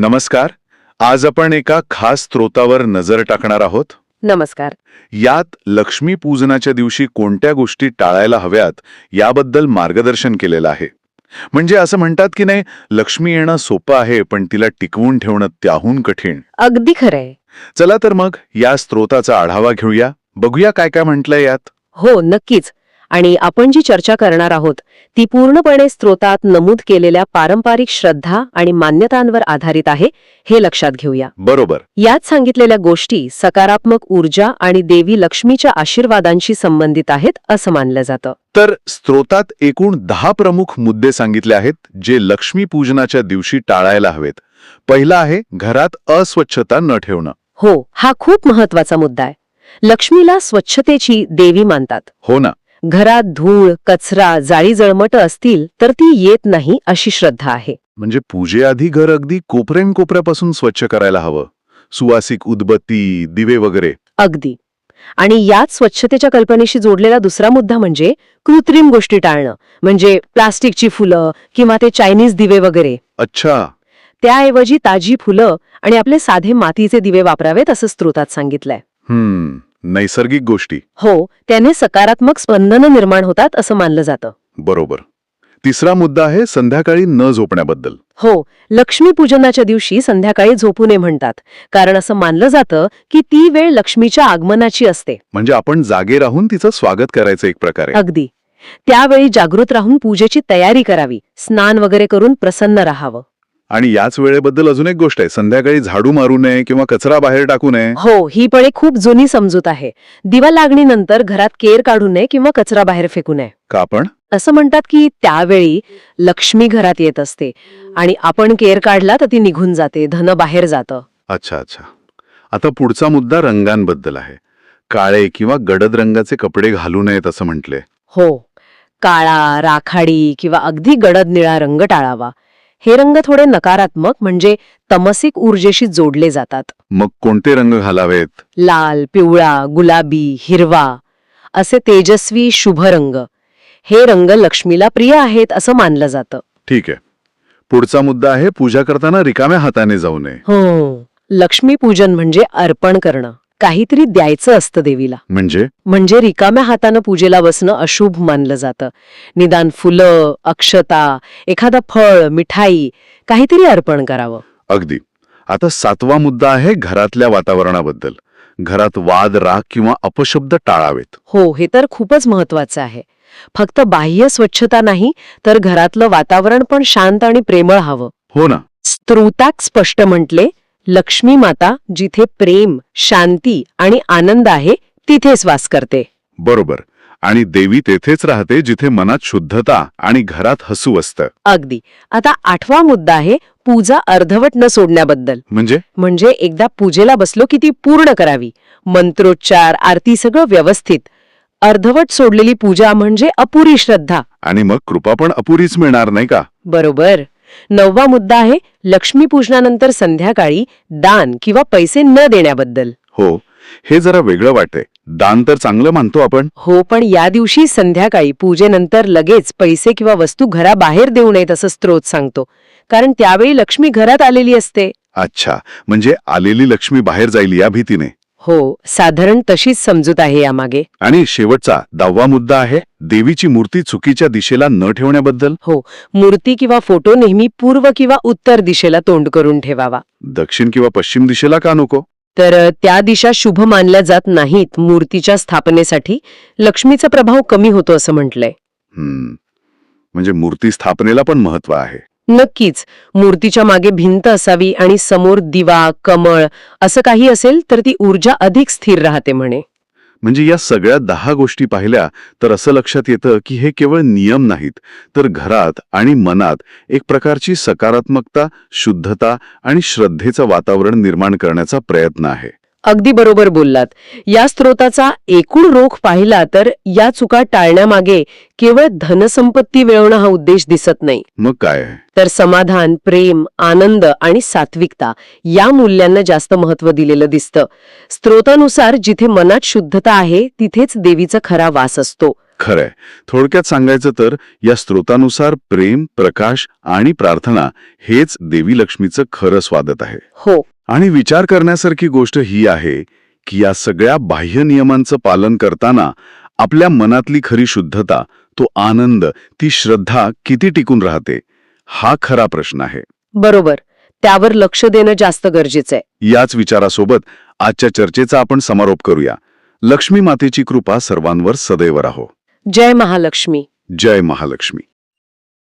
नमस्कार. आज आपण एका खास स्त्रोतावर नजर टाकणार आहोत. नमस्कार. यात लक्ष्मी पूजनाच्या दिवशी कोणत्या गोष्टी टाळायला हव्यात याबद्दल मार्गदर्शन केलेलं आहे. म्हणजे असं म्हणतात की नाही लक्ष्मी येणं सोपं आहे पण तिला टिकवून ठेवणं त्याहून कठीण. अगदी खरंय. चला तर मग या स्त्रोताचा आढावा घेऊया. बघूया काय काय म्हटलंय यात. हो नक्कीच. आणि आपण जी चर्चा करणार आहोत ती पूर्णपणे स्त्रोतात नमूद केलेल्या पारंपरिक श्रद्धा आणि मान्यतांवर आधारित आहे हे लक्षात घेऊया. बरोबर. यात सांगितलेल्या गोष्टी सकारात्मक ऊर्जा आणि देवी लक्ष्मीच्या आशीर्वादांशी संबंधित आहेत असं मानलं जातं. तर स्त्रोतात एकूण दहा प्रमुख मुद्दे सांगितले आहेत जे लक्ष्मी पूजनाच्या दिवशी टाळायला हवेत. पहिला आहे घरात अस्वच्छता न ठेवणं. हो हा खूप महत्त्वाचा मुद्दा आहे. लक्ष्मीला स्वच्छतेची देवी मानतात. हो ना. घरात धूळ कचरा जाळी जळमट असतील तर ती येत नाही अशी श्रद्धा आहे. म्हणजे पूजेआधी घर अगदी कोपऱ्यान कोपऱ्यापासून स्वच्छ करायला हवं. सुवासिक उदबत्ती दिवे वगैरे. अगदी. आणि यात स्वच्छतेच्या कल्पनेशी जोडलेला दुसरा मुद्दा म्हणजे कृत्रिम गोष्टी टाळणं. म्हणजे प्लास्टिकची फुलं किंवा ते चायनीज दिवे वगैरे. अच्छा. त्याऐवजी ताजी फुलं आणि आपले साधे मातीचे दिवे वापरावेत असं स्त्रोतात सांगितलंय. हम्म. नैसर्गिक गोष्टी. हो त्याने सकारात्मक स्पंदनं निर्माण होतात असं मानलं जातं. बरोबर. तिसरा मुद्दा आहे संध्याकाळी न झोपण्याबद्दल. हो लक्ष्मीपूजनाच्या दिवशी संध्याकाळी झोपू नये म्हणतात. कारण असं मानलं जातं की ती वेळ लक्ष्मीच्या आगमनाची असते. म्हणजे आपण जागे राहून तिचं स्वागत करायचं एक प्रकारे. अगदी. त्यावेळी जागृत राहून पूजेची तयारी करावी. स्नान वगैरे करून प्रसन्न राहावं. आणि याच वेळेबद्दल अजून एक गोष्ट आहे. संध्याकाळी झाडू मारू नये किंवा कचरा बाहेर टाकू नये. हो ही पण एक खूप जुनी समजूत आहे. दिवा लागणीनंतर घरात केर काढू नये किंवा कचरा बाहेर फेकू नये. का आपण असं म्हणतात की त्यावेळी लक्ष्मी घरात येत असते आणि आपण केर काढला तर ती निघून जाते धन बाहेर जातं. अच्छा अच्छा. आता पुढचा मुद्दा रंगांबद्दल आहे. काळे किंवा गडद रंगाचे कपडे घालू नयेत असं म्हटले. हो. काळा राखाडी किंवा अगदी गडद निळा रंग टाळावा. हे रंग थोडे नकारात्मक म्हणजे तमसिक ऊर्जेशी जोडले जातात. मग कोणते रंग घालावेत? लाल पिवळा गुलाबी हिरवा असे तेजस्वी शुभ रंग. हे रंग लक्ष्मीला प्रिय आहेत असं मानलं जातं. ठीक आहे. पुढचा मुद्दा आहे पूजा करताना रिकाम्या हाताने जाऊ नये. हो. लक्ष्मीपूजन म्हणजे अर्पण करणं. काहीतरी द्यायचं असतं देवीला. म्हणजे? म्हणजे रिकाम्या हातानं पूजेला बसणं अशुभ मानलं जातं. निदान फुलं अक्षता एखादं फळ मिठाई काहीतरी अर्पण करावं. अगदी. आता सातवा मुद्दा आहे घरातल्या वातावरणाबद्दल. घरात वाद राग किंवा अपशब्द टाळावेत. हो हे तर खूपच महत्वाचं आहे. फक्त बाह्य स्वच्छता नाही तर घरातलं वातावरण पण शांत आणि प्रेमळ हवं. हो ना. स्त्रोताक स्पष्ट म्हटले लक्ष्मी माता जिथे प्रेम शांती आणि आनंद आहे तिथेच वास करते. बरोबर. आणि देवी तेथेच राहते जिथे मनात शुद्धता आणि घरात हसू असतं. अगदी. आता आठवा मुद्दा आहे पूजा अर्धवट न सोडण्याबद्दल. म्हणजे? म्हणजे एकदा पूजेला बसलो की ती पूर्ण करावी. मंत्रोच्चार आरती सगळं व्यवस्थित. अर्धवट सोडलेली पूजा म्हणजे अपुरी श्रद्धा. आणि मग कृपा पण अपुरीच मिळणार नाही का? बरोबर. नववा मुद्दा आहे लक्ष्मीपूजनानंतर संध्याकाळी दान किंवा पैसे न देण्याबद्दल. हो हे जरा वेगळं वाटतंय. दान तर चांगलं मानतो आपण. हो पण या दिवशी संध्याकाळी पूजेनंतर लगेच पैसे किंवा वस्तू घराबाहेर देऊ नयेत असं स्त्रोत सांगतो. कारण त्यावेळी लक्ष्मी घरात आलेली असते. अच्छा म्हणजे आलेली लक्ष्मी बाहेर जाईल या भीतीने. हो साधारण तशीच समजूत आहे यामागे. आणि शेवटचा दहावा मुद्दा आहे देवीची मूर्ती चुकीच्या दिशेला न ठेवण्याबद्दल? हो मूर्ती किंवा फोटो नेहमी पूर्व किंवा उत्तर दिशेला तोंड करून ठेवावा. दक्षिण किंवा पश्चिम दिशेला का नको? तर अ, त्या दिशा शुभ मानल्या जात नाहीत मूर्तीच्या स्थापनेसाठी. लक्ष्मीचा प्रभाव कमी होतो असं म्हटलंय. हम्म. म्हणजे मूर्ती स्थापनेला पण महत्त्व आहे. नक्कीच मूर्तीच्या मागे भिंत असावी आणि समोर दिवा कमळ असं काही असेल तर ती ऊर्जा अधिक स्थिर राहते म्हणे. म्हणजे या सगळ्या दहा गोष्टी पाहिल्या तर असं लक्षात येतं की हे केवळ नियम नाहीत तर घरात आणि मनात एक प्रकारची सकारात्मकता शुद्धता आणि श्रद्धेचं वातावरण निर्माण करण्याचा प्रयत्न आहे. अगदी बरोबर बोललात. या स्त्रोताचा एकूण रोख पाहिला तर या चुका टाळण्यामागे केवळ धनसंपत्ती मिळवणं हा उद्देश दिसत नाही. मग काय? तर समाधान प्रेम आनंद आणि सात्विकता या मूल्यांना जास्त महत्त्व दिलेलं दिसतं. स्त्रोतानुसार जिथे मनात शुद्धता आहे तिथेच देवीचा खरा वास असतो. खरंय. थोडक्यात सांगायचं तर या स्त्रोतानुसार प्रेम प्रकाश आणि प्रार्थना हेच देवी लक्ष्मीचं खरं स्वागत आहे. हो. आणि विचार करण्यासारखी गोष्ट ही आहे की या सगळ्या बाह्य नियमांचं पालन करताना आपल्या मनातली खरी शुद्धता तो आनंद ती श्रद्धा किती टिकून राहते हा खरा प्रश्न आहे. बरोबर. त्यावर लक्ष देणं जास्त गरजेचं आहे. याच विचारासोबत आजच्या चर्चेचा आपण समारोप करूया. लक्ष्मी मातेची कृपा सर्वांवर सदैव राहो. जय महालक्ष्मी. जय महालक्ष्मी.